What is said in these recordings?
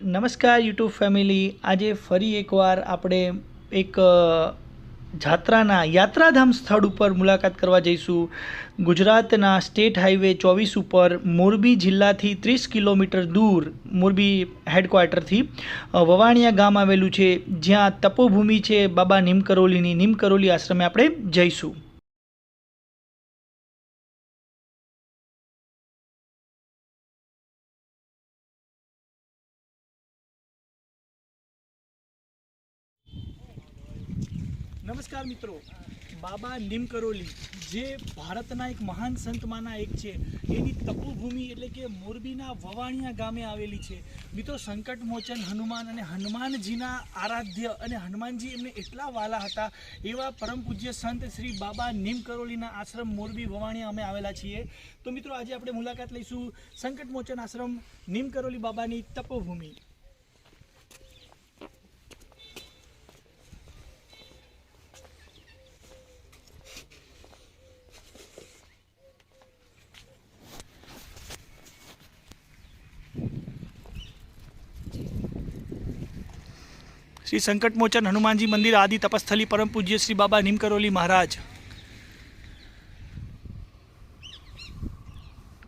નમસ્કાર, YouTube family. આજે ફરી એકવાર આપણે એક જાત્રાના યાત્રાધામ સ્થળ ઉપર મુલાકાત કરવા જઈશું. ગુજરાતના સ્ટેટ હાઈવે ચોવીસ ઉપર મોરબી જિલ્લાથી ત્રીસ કિલોમીટર દૂર મોરબી હેડક્વાર્ટરથી વવાણિયા ગામ આવેલું છે. જ્યાં તપોભૂમિ છે બાબા નીમકરોલીની. નીમકરોલી આશ્રમે આપણે જઈશું. નમસ્કાર મિત્રો. બાબા નીમકરોલી, જે ભારતના એક મહાન સંતમાંના એક છે, એની તપોભૂમિ એટલે કે મોરબીના વવાણિયા ગામે આવેલી છે. મિત્રો, સંકટ મોચન હનુમાન અને હનુમાનજીના આરાધ્ય અને હનુમાનજી એમને એટલા વાલા હતા, એવા પરમ પૂજ્ય સંત શ્રી બાબા નીમકરોલીના આશ્રમ મોરબી વવાણિયા અમે આવેલા છીએ. તો મિત્રો, આજે આપણે મુલાકાત લઈશું સંકટ મોચન આશ્રમ નિમકરોલી બાબાની તપોભૂમિ. શ્રી સંકટમોચન હનુમાનજી મંદિર આદિ તપસ્થલી પરમ પૂજ્ય શ્રી બાબા નીમકરોલી મહારાજ.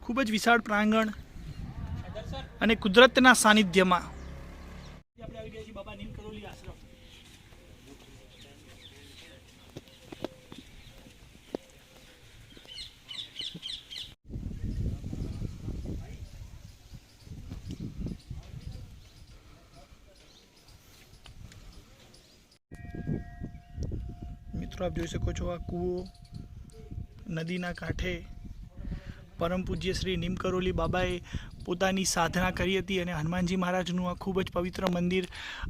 ખૂબ જ વિશાળ પ્રાંગણ અને કુદરતના સાનિધ્યમાં. આપણે આવી ગયા છીએ બાબા નીમકરોલી આશ્રમ આપ જોઈ શકો છો આ કૂવો નદીના કાંઠે પરમ પૂજ્ય શ્રી નીમકરોલી બાબાએ પોતાની સાધના કરી હતી અને હનુમાનજી મહારાજનું આ ખૂબ જ પવિત્ર મંદિર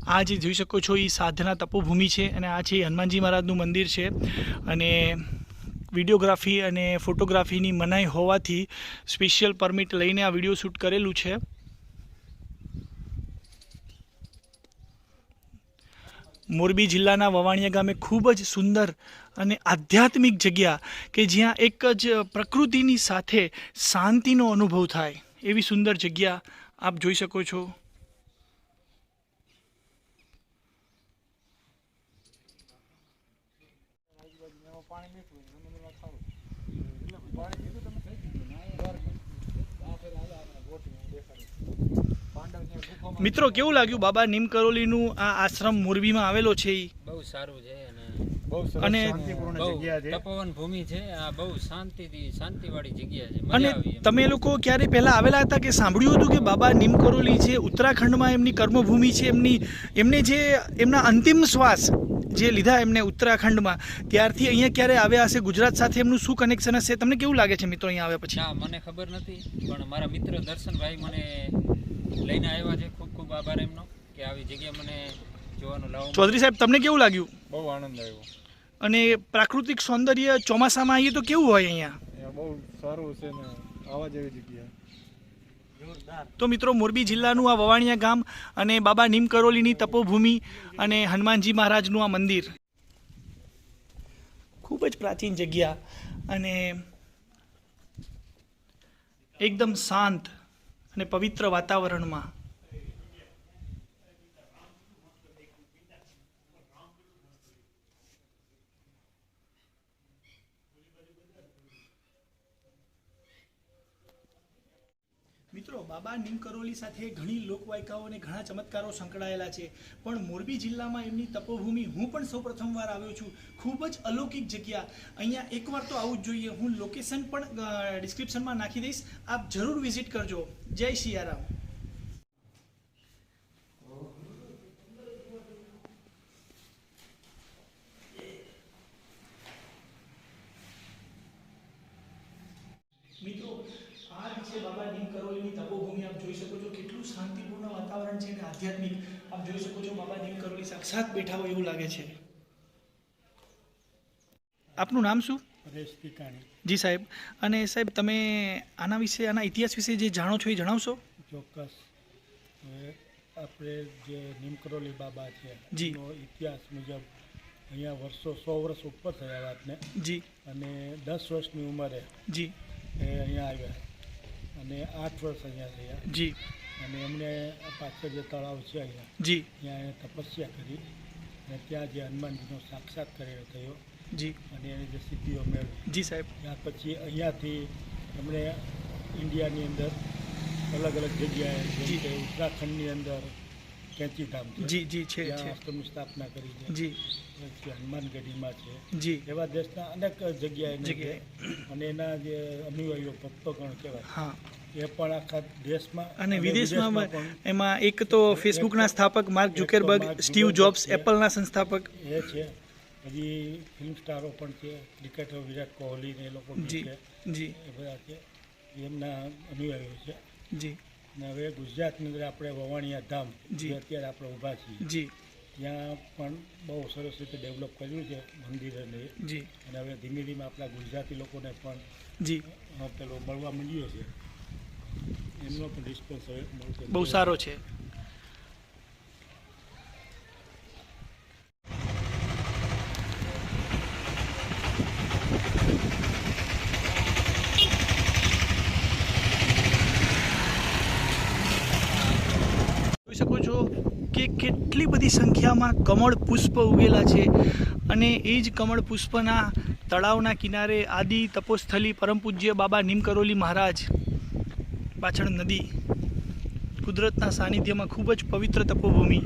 આ જે જોઈ શકો છો એ સાધના તપોભૂમિ છે અને આ છે હનુમાનજી મહારાજનું મંદિર છે. અને વિડીયોગ્રાફી અને ફોટોગ્રાફીની મનાઈ હોવાથી સ્પેશિયલ પરમિટ લઈને આ વીડિયો શૂટ કરેલું છે. મોરબી જિલ્લાના વવાણિયા ગામે ખૂબ જ સુંદર અને આધ્યાત્મિક જગ્યા કે જ્યાં એક જ પ્રકૃતિની સાથે શાંતિનો અનુભવ થાય. એવી સુંદર જગ્યા આપ જોઈ શકો છો. મિત્રો કેવું લાગ્યું બાબા નીમકરોલીનું આ આશ્રમ મોરબીમાં આવેલો છે ઈ? બહુ સારું છે અને બહુ સરસ અને શાંતિપૂર્ણ બહુ જગ્યા છે તપોવન ભૂમિ છે આ બહુ શાંતિથી શાંતિવાળી જગ્યા છે અને મજા આવી એમ. તમે લોકો ક્યારે પહેલા આવેલા હતા કે સાંભળ્યું હતું કે બાબા નીમકરોલી છે ઉત્તરાખંડમાં એમની કર્મભૂમિ છે એમની એમને જે એમના અંતિમ શ્વાસ જે લીધા એમને ઉત્તરાખંડમાં ત્યારથી અહીંયા ક્યારે આવ્યા હશે ગુજરાત સાથે એમનું શું કનેક્શન હશે તમને કેવું લાગે છે મિત્રો અહીંયા આવ્યા પછી ના મને ખબર નથી પણ મારા મિત્ર દર્શનભાઈ મને ખૂબ આભાર એમનો કે આવી જગ્યા મને જોવાનું લાવો. ચૌધરી સાહેબ તમને કેવું લાગ્યું? બહુ આનંદ આવ્યો. અને પ્રાકૃતિક સૌંદર્ય ચોમાસામાં આવીએ તો કેવું હોય અહીંયા? અહીંયા બહુ સારું છે ને આવા જેવી જગ્યા. તો મિત્રો મોરબી જિલ્લાનું આ વવાણિયા ગામ અને બાબા નીમકરોલીની તપોભૂમિ અને હનુમાનજી મહારાજનું આ મંદિર. ખૂબ જ પ્રાચીન જગ્યા અને એકદમ શાંત અને પવિત્ર વાતાવરણમાં. મિત્રો, બાબા નીમકરોલી સાથે ઘણી લોકવાયકાઓ અને ઘણા ચમત્કારો સંકળાયેલા છે. પણ મોરબી જિલ્લામાં એમની તપોભૂમિ હું પણ સૌ પ્રથમવાર આવ્યો છું. ખૂબ જ અલૌકિક જગ્યા. અહીંયા એકવાર તો આવું જ જોઈએ. હું લોકેશન પણ ડિસ્ક્રિપ્શનમાં નાખી દઈશ. આપ જરૂર વિઝિટ કરજો. જય સિયારામ મિત્રો આ જ છે બાબા નીમ કરોલીની તપોભૂમિ આપ જોઈ શકો છો કેટલું શાંતિપૂર્ણ વાતાવરણ છે અને આધ્યાત્મિક. આપ જોઈ શકો છો બાબા નીમ કરોલી સાક્ષાત બેઠા હોય એવું લાગે છે. આપનું નામ શું? જી સાહેબ. અને સાહેબ તમે આના વિશે આના ઇતિહાસ વિશે જે જાણો છો એ જણાવશો? ચોક્કસ. આપણે જે નીમકરોલી બાબા છે જી. ઇતિહાસ મુજબ અહીંયા વર્ષો સો વર્ષ ઉપર થયા વાતને. જી. અને દસ વર્ષની ઉંમરે જી. એ અહીંયા આવ્યા. અને આઠ વર્ષ અહીંયા થયા જી. અને એમણે પાછળ જે તળાવ છે અહીંયા જી. ત્યાં એણે તપસ્યા કરી અને ત્યાં જે હનુમાનજીનો સાક્ષાત કરેલો થયો જી. અને એને જે સિદ્ધિઓ મેળવી. જી સાહેબ. ત્યાર પછી અહીંયાથી એમણે ઇન્ડિયાની અંદર અલગ અલગ જગ્યાએ જેમ. કે ઉત્તરાખંડની અંદર કેંચીધામ જી જી છે આશ્રમની સ્થાપના કરી છે. જી. હનુમાનગઢીમાં છે. જી. એવા દેશના અનેક જગ્યાએ જગ્યાએ. અને એના જે અનુયાયીઓ ભક્તોગણ કહેવાય. હા. એ પણ આખા દેશમાં અને વિદેશમાં એમાં એક તો ફેસબુકના સ્થાપક માર્ક જુકેરબર્ગ સ્ટીવ જોબ્સ એપલના સંસ્થાપક. એ છે. હજી ફિલ્મ સ્ટારો પણ છે. ક્રિકેટર વિરાટ કોહલી ને એ લોકો જી જી. એ બધા છે. એમના અનુયાયીઓ છે. જી. અને હવે ગુજરાતની અંદર આપણે વવાણિયા ધામ જી. જે અત્યારે આપણે ઊભા છીએ. જી. ત્યાં પણ બહુ સરસ રીતે ડેવલપ કર્યું છે મંદિર અને જી. અને હવે ધીમે ધીમે આપણા ગુજરાતી લોકોને પણ જી. પેલો મળવા મળ્યો છે. એમનો પણ રિસ્પોન્સ હવે મળતો બહુ સારો છે. જોઈ શકો છો કે કેટલી બધી સંખ્યામાં કમળ પુષ્પ ઉગેલા છે અને એ જ કમળ પુષ્પના તળાવના કિનારે આદિ તપોસ્થલી પરમ પૂજ્ય બાબા નીમકરોલી મહારાજ પાછળ નદી કુદરતના સાનિધ્યમાં ખૂબ જ પવિત્ર તપોભૂમિ.